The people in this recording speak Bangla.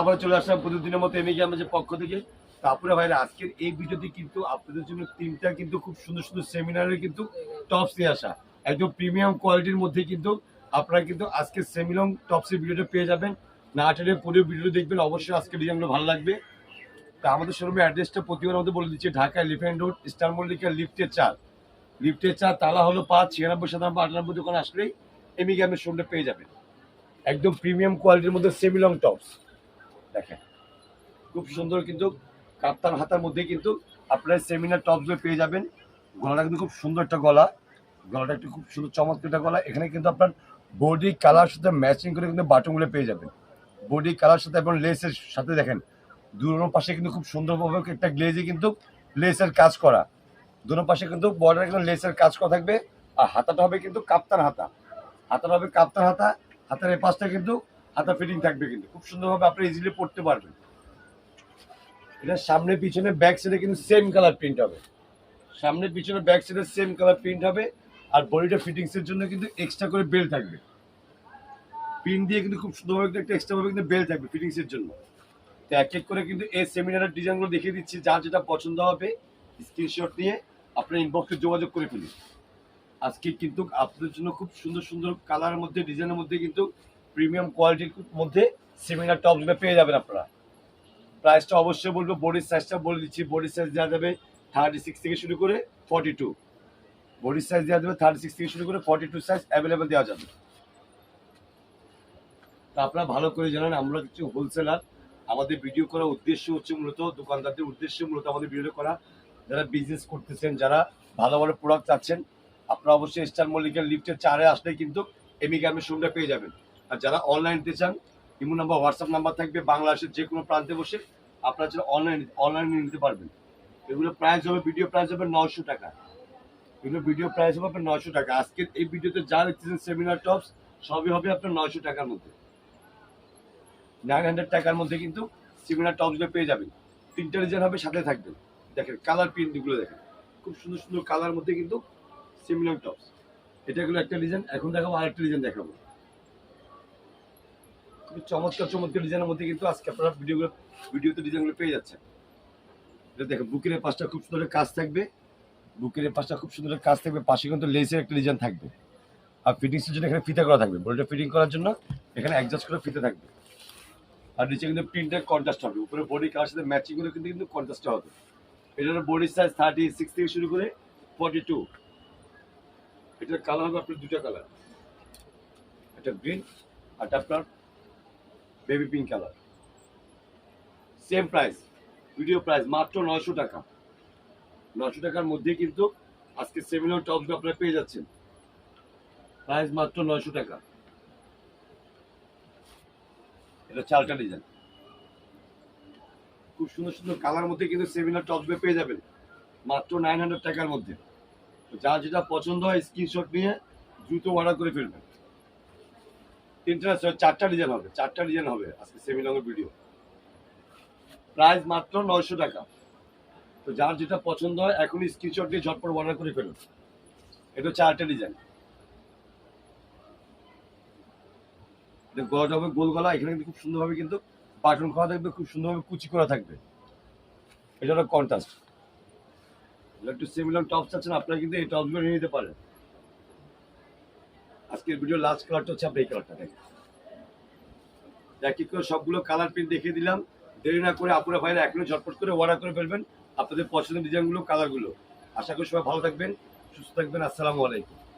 আবার চলে আসলাম প্রতিদিনের মতো পক্ষ থেকে। তারপরে ভাইরা, আজকের এই ভিডিওতে কিন্তু আপনাদের জন্য তিনটা কিন্তু খুব সুন্দর সুন্দর সেমিনারের কিন্তু টপস নিয়ে আসা। একদম প্রিমিয়াম কোয়ালিটির মধ্যে কিন্তু আপনারা কিন্তু আজকে সেমিলং টপসের ভিডিওটা পেয়ে যাবেন। না পুরো ভিডিও দেখবেন, অবশ্যই আজকের ডিজাইনগুলো ভালো লাগবে। তা আমাদের শোরুমের অ্যাড্রেসটা প্রতিবার আমাদের বলে দিচ্ছি, Dhaka elephant road star Mallika লিফটের চার। লিফটের চার, তালা হলো পাঁচ, ছিয়ানব্বই, সাতানব্বই, আটানব্বই দোকান আসলেই এমি গ্যামের শোরুমটা পেয়ে যাবেন। একদম প্রিমিয়াম কোয়ালিটির মধ্যে সেমিলং টপস। দেখেন। খুব সুন্দর কিন্তু কাপ্তান হাতার মধ্যে কিন্তু আপনারা সেমিনার টপসগুলো পেয়ে যাবেন। গলাটা কিন্তু খুব সুন্দর একটা গলা। গলাটা একটু খুব সুন্দর চমৎকার একটা গলা। এখানে কিন্তু আপনার বডি কালার সাথে ম্যাচিং করে কিন্তু বাটনগুলো পেয়ে যাবেন। বডি কালার সাথে এবং লেসের সাথে দেখেন দুনো পাশে কিন্তু খুব সুন্দরভাবে একটা গ্লেজে কিন্তু লেসের কাজ করা। দুনো পাশে কিন্তু বর্ডারে কিন্তু লেসের কাজ করা থাকবে। আর হাতাটা হবে কিন্তু কাপ্তান হাতা। হাতাটা হবে কাপ্তান হাতা। হাতের এই পাশটা কিন্তু হাতা ফিটিং থাকবে কিন্তু। খুব সুন্দরভাবে আপনি ইজিলি পড়তে পারবেন। এটা সামনে পিছনে ব্যাক সাইডে কিন্তু সেম কালার প্রিন্ট হবে। সামনে পিছনে ব্যাক সাইডে সেম কালার প্রিন্ট হবে আর বডিটা ফিটিংস এর জন্য কিন্তু এক্সট্রা করে বেল থাকবে। পিন দিয়ে কিন্তু খুব সুন্দরভাবে কিন্তু একটা এক্সট্রা ভাবে কিন্তু বেল থাকবে ফিটিংস এর জন্য। তো এক এক করে কিন্তু এই সেমিনারের ডিজাইনগুলো দেখিয়ে দিচ্ছি যার যেটা পছন্দ হবে স্ক্রিনশট নিয়ে আপনার ইনবক্সে যোগাযোগ করে ফেলুন। আজকে কিন্তু আপনাদের জন্য খুব সুন্দর সুন্দর কালারের মধ্যে ডিজাইনের মধ্যে কিন্তু প্রিমিয়াম কোয়ালিটির মধ্যে সেমিনার টপসগুলো পেয়ে যাবেন আপনারা। প্রাইসটা অবশ্যই বলব বডির সাইজটা বলে দিচ্ছি বডির সাইজ দেওয়া যাবে থার্টি সিক্স থেকে শুরু করে ফর্টি টু বডির সাইজ দেওয়া যাবে থার্টি সিক্স থেকে শুরু করে ফর্টি টু সাইজ অ্যাভেলেবেল দেওয়া যাবে। তা আপনারা ভালো করে জানেন, আমরা কিছু হোলসেলার আমাদের ভিডিও করার উদ্দেশ্য হচ্ছে মূলত, দোকানদারদের উদ্দেশ্য মূলত আমাদের ভিডিও করা। যারা বিজনেস করতেছেন, যারা ভালো ভালো প্রোডাক্ট চাচ্ছেন আপনারা অবশ্যই স্টার মল্লিকের লিফটের চারে আসলে কিন্তু এমি গ্যামের শোরুমটা পেয়ে যাবেন। আর যারা অনলাইন নিতে চান, ইমো নাম্বার হোয়াটসঅ্যাপ নাম্বার থাকবে, বাংলাদেশের যে কোনো প্রান্তে বসে আপনারা যারা অনলাইন অনলাইনে নিতে পারবেন। এগুলো প্রাইস হবে ভিডিও প্রাইস হবে নশো টাকা। এগুলো ভিডিও প্রাইস হবে আপনার নশো টাকা। আজকের এই ভিডিওতে যা দেখতেছেন সেমিনার টপস সবই হবে আপনার নশো টাকার মধ্যে। নাইন হান্ড্রেড টাকার মধ্যে কিন্তু সেমিনার টপসগুলো পেয়ে যাবেন। তিনটা ডিজাইন হবে, সাথে থাকবেন দেখেন কালার প্রিন্টগুলো দেখেন। খুব সুন্দর সুন্দর কালার মধ্যে কিন্তু সিমিলার টপস এটা হলো একটা ডিজাইন এখন দেখাবো আরেকটা ডিজাইন দেখাবো। খুব চমৎকার চমৎকার ডিজাইনের মধ্যে কিন্তু আজকে আপনারা ভিডিওগুলো, ভিডিওতে ডিজাইনগুলো পেয়ে যাচ্ছেন। এটা দেখেন, বুকের পাশটা খুব সুন্দর কাজ থাকবে। বুকের পাশটা খুব সুন্দর কাজ থাকবে, পাশে কিন্তু লেসের একটা ডিজাইন থাকবে। আর ফিটিংসের জন্য এখানে ফিতা করা থাকবে বডিটা ফিটিং করার জন্য এখানে অ্যাডজাস্ট করে ফিতে থাকবে। আর নিচে কিন্তু প্রিন্টের কন্ট্রাস্ট হবে, উপরে বডি কালার সাথে ম্যাচিং করে কিন্তু কিন্তু কন্ট্রাস্ট হবে। এটার বডি সাইজ থার্টি সিক্স থেকে শুরু করে ফর্টি টু এটার কালার হবে আপনার দুটো কালার একটা গ্রিন আর আপনার baby pink colour same price video price মাত্র নয়শো টাকা। নয়শো টাকার মধ্যে কিন্তু আজকে সেমিনার টপসগুলো আপনারা পেয়ে যাচ্ছেন। প্রাইস মাত্র নয়শো টাকা। এটা চালটা ডিজাইন খুব সুন্দর সুন্দর কালার মধ্যে কিন্তু সেমিনার টপসগুলো পেয়ে যাবেন। মাত্র নাইন হান্ড্রেড টাকার মধ্যে। যা যেটা পছন্দ হয় স্ক্রিনশট নিয়ে দ্রুত অর্ডার করে ফেলবেন। তিনটা চারটা ডিজাইন হবে, চারটা ডিজাইন হবে আজকে সেমিনারের ভিডিও প্রাইস মাত্র নয়শো টাকা। তো যার যেটা পছন্দ হয় এখনই স্ক্রিনশট দিয়ে ঝটপট অর্ডার করে ফেলুন। এটা চারটা ডিজাইন এটা গলাটা হবে, গোল গলা, এখানে কিন্তু খুব সুন্দরভাবে কিন্তু বাটন খাওয়া থাকবে, খুব সুন্দরভাবে কুচি করা থাকবে। এটা হলো কন্ট্রাস্ট একটু সিমিলার টপস আছেন আপনারা কিন্তু এই টপসগুলো নিয়ে নিতে পারেন। আজকের ভিডিও লাস্ট কালারটা হচ্ছে আপনি এই কালারটা দেখেন। এক এক করে সবগুলো কালার প্রিন্ট দেখিয়ে দিলাম। দেরি না করে আপনার ভাইরা এখনও ঝটপট করে অর্ডার করে ফেলবেন। আপনাদের পছন্দের ডিজাইনগুলো কালারগুলো আশা করি সবাই ভালো থাকবেন, সুস্থ থাকবেন। আসসালামু আলাইকুম।